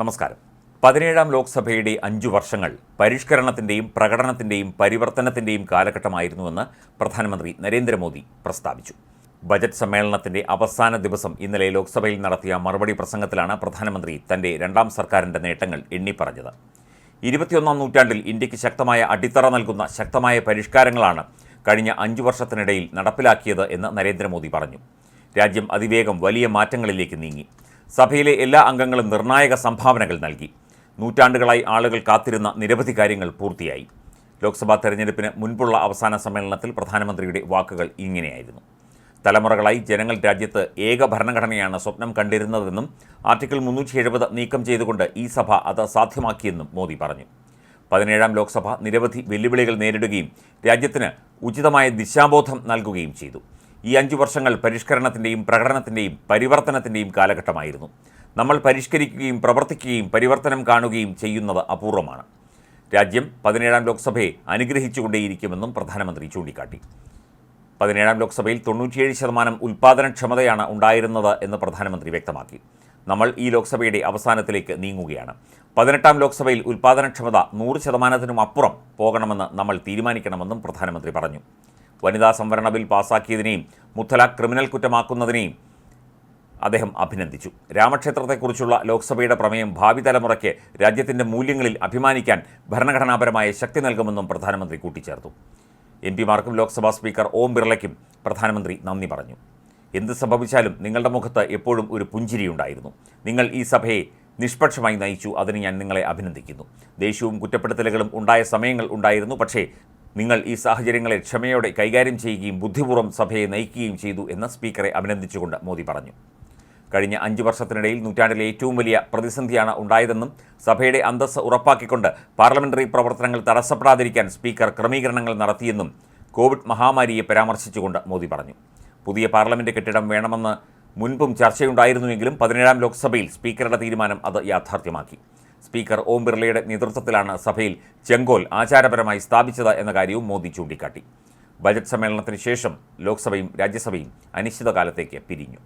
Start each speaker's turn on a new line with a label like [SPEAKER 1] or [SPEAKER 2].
[SPEAKER 1] നമസ്കാരം. പതിനേഴാം ലോക്സഭയുടെ അഞ്ചു വർഷങ്ങൾ പരിഷ്കരണത്തിന്റെയും പ്രകടനത്തിന്റെയും പരിവർത്തനത്തിന്റെയും കാലഘട്ടമായിരുന്നുവെന്ന് പ്രധാനമന്ത്രി നരേന്ദ്രമോദി പ്രസ്താവിച്ചു. ബജറ്റ് സമ്മേളനത്തിന്റെ അവസാന ദിവസം ഇന്നലെ ലോക്സഭയിൽ നടത്തിയ മറുപടി പ്രസംഗത്തിലാണ് പ്രധാനമന്ത്രി തന്റെ രണ്ടാം സർക്കാരിന്റെ നേട്ടങ്ങൾ എണ്ണിപ്പറഞ്ഞത്. ഇരുപത്തിയൊന്നാം നൂറ്റാണ്ടിൽ ഇന്ത്യയ്ക്ക് ശക്തമായ അടിത്തറ നൽകുന്ന ശക്തമായ പരിഷ്കാരങ്ങളാണ് കഴിഞ്ഞ അഞ്ചു വർഷത്തിനിടയിൽ നടപ്പിലാക്കിയത് എന്ന് നരേന്ദ്രമോദി പറഞ്ഞു. രാജ്യം അതിവേഗം വലിയ മാറ്റങ്ങളിലേക്ക് നീങ്ങി. സഭയിലെ എല്ലാ അംഗങ്ങളും നിർണായക സംഭാവനകൾ നൽകി. നൂറ്റാണ്ടുകളായി ആളുകൾ കാത്തിരുന്ന നിരവധി കാര്യങ്ങൾ പൂർത്തിയായി. ലോക്സഭാ തെരഞ്ഞെടുപ്പിന് മുൻപുള്ള അവസാന സമ്മേളനത്തിൽ പ്രധാനമന്ത്രിയുടെ വാക്കുകൾ ഇങ്ങനെയായിരുന്നു. തലമുറകളായി ജനങ്ങൾ രാജ്യത്ത് ഏക ഭരണഘടനയാണ് സ്വപ്നം കണ്ടിരുന്നതെന്നും ആർട്ടിക്കിൾ മുന്നൂറ്റി എഴുപത് നീക്കം ചെയ്തുകൊണ്ട് ഈ സഭ അത് സാധ്യമാക്കിയെന്നും മോദി പറഞ്ഞു. പതിനേഴാം ലോക്സഭ നിരവധി വെല്ലുവിളികൾ നേരിടുകയും രാജ്യത്തിന് ഉചിതമായ ദിശാബോധം നൽകുകയും ചെയ്തു. ഈ അഞ്ചു വർഷങ്ങൾ പരിഷ്കരണത്തിന്റെയും പ്രകടനത്തിന്റെയും പരിവർത്തനത്തിന്റെയും കാലഘട്ടമായിരുന്നു. നമ്മൾ പരിഷ്കരിക്കുകയും പ്രവർത്തിക്കുകയും പരിവർത്തനം കാണുകയും ചെയ്യുന്നത് അപൂർവമാണ്. രാജ്യം പതിനേഴാം ലോക്സഭയെ അനുഗ്രഹിച്ചുകൊണ്ടേയിരിക്കുമെന്നും പ്രധാനമന്ത്രി ചൂണ്ടിക്കാട്ടി. പതിനേഴാം ലോക്സഭയിൽ തൊണ്ണൂറ്റിയേഴ് ശതമാനം ഉൽപ്പാദനക്ഷമതയാണ് ഉണ്ടായിരുന്നത് എന്ന് പ്രധാനമന്ത്രി വ്യക്തമാക്കി. നമ്മൾ ഈ ലോക്സഭയുടെ അവസാനത്തിലേക്ക് നീങ്ങുകയാണ്. പതിനെട്ടാം ലോക്സഭയിൽ ഉൽപ്പാദനക്ഷമത നൂറ് ശതമാനത്തിനും അപ്പുറം പോകണമെന്ന് നമ്മൾ തീരുമാനിക്കണമെന്നും പ്രധാനമന്ത്രി പറഞ്ഞു. വനിതാ സംവരണ ബിൽ പാസാക്കിയതിനെയും മുത്തലാഖ് ക്രിമിനൽ കുറ്റമാക്കുന്നതിനെയും അദ്ദേഹം അഭിനന്ദിച്ചു. രാമക്ഷേത്രത്തെക്കുറിച്ചുള്ള ലോക്സഭയുടെ പ്രമേയം ഭാവി തലമുറയ്ക്ക് രാജ്യത്തിന്റെ മൂല്യങ്ങളിൽ അഭിമാനിക്കാൻ ഭരണഘടനാപരമായ ശക്തി നൽകുമെന്നും പ്രധാനമന്ത്രി കൂട്ടിച്ചേർത്തു. എം പിമാർക്കും ലോക്സഭാ സ്പീക്കർ ഓം ബിർളയ്ക്കും പ്രധാനമന്ത്രി നന്ദി പറഞ്ഞു. എന്ത് സംഭവിച്ചാലും നിങ്ങളുടെ മുഖത്ത് എപ്പോഴും ഒരു പുഞ്ചിരിയുണ്ടായിരുന്നു. നിങ്ങൾ ഈ സഭയെ നിഷ്പക്ഷമായി നയിച്ചു അതിന് ഞാൻ നിങ്ങളെ അഭിനന്ദിക്കുന്നു. ദേഷ്യവും കുറ്റപ്പെടുത്തലുകളും ഉണ്ടായ സമയങ്ങൾ ഉണ്ടായിരുന്നു പക്ഷേ നിങ്ങൾ ഈ സാഹചര്യങ്ങളെ ക്ഷമയോടെ കൈകാര്യം ചെയ്യുകയും ബുദ്ധിപൂർവം സഭയെ നയിക്കുകയും ചെയ്തു എന്ന് സ്പീക്കറെ അഭിനന്ദിച്ചുകൊണ്ട് മോദി പറഞ്ഞു. കഴിഞ്ഞ അഞ്ച് വർഷത്തിനിടയിൽ നൂറ്റാണ്ടിലെ ഏറ്റവും വലിയ പ്രതിസന്ധിയാണ് ഉണ്ടായതെന്നും സഭയുടെ അന്തസ്സ് ഉറപ്പാക്കിക്കൊണ്ട് പാർലമെന്ററി പ്രവർത്തനങ്ങൾ തടസ്സപ്പെടാതിരിക്കാൻ സ്പീക്കർ ക്രമീകരണങ്ങൾ നടത്തിയെന്നും കോവിഡ് മഹാമാരിയെ പരാമർശിച്ചുകൊണ്ട് മോദി പറഞ്ഞു. പുതിയ പാർലമെന്റ് കെട്ടിടം വേണമെന്ന് മുൻപും ചർച്ചയുണ്ടായിരുന്നുവെങ്കിലും പതിനേഴാം ലോക്സഭയിൽ സ്പീക്കറുടെ തീരുമാനം അത് യാഥാർത്ഥ്യമാക്കി. സ്പീക്കർ ഓം ബിർളയുടെ നേതൃത്വത്തിലാണ് സഭയിൽ ചെങ്കോൽ ആചാരപരമായി സ്ഥാപിച്ചത് എന്ന കാര്യവും മോദി ചൂണ്ടിക്കാട്ടി. ബജറ്റ് സമ്മേളനത്തിന് ശേഷം ലോക്സഭയും രാജ്യസഭയും അനിശ്ചിതകാലത്തേക്ക് പിരിഞ്ഞു.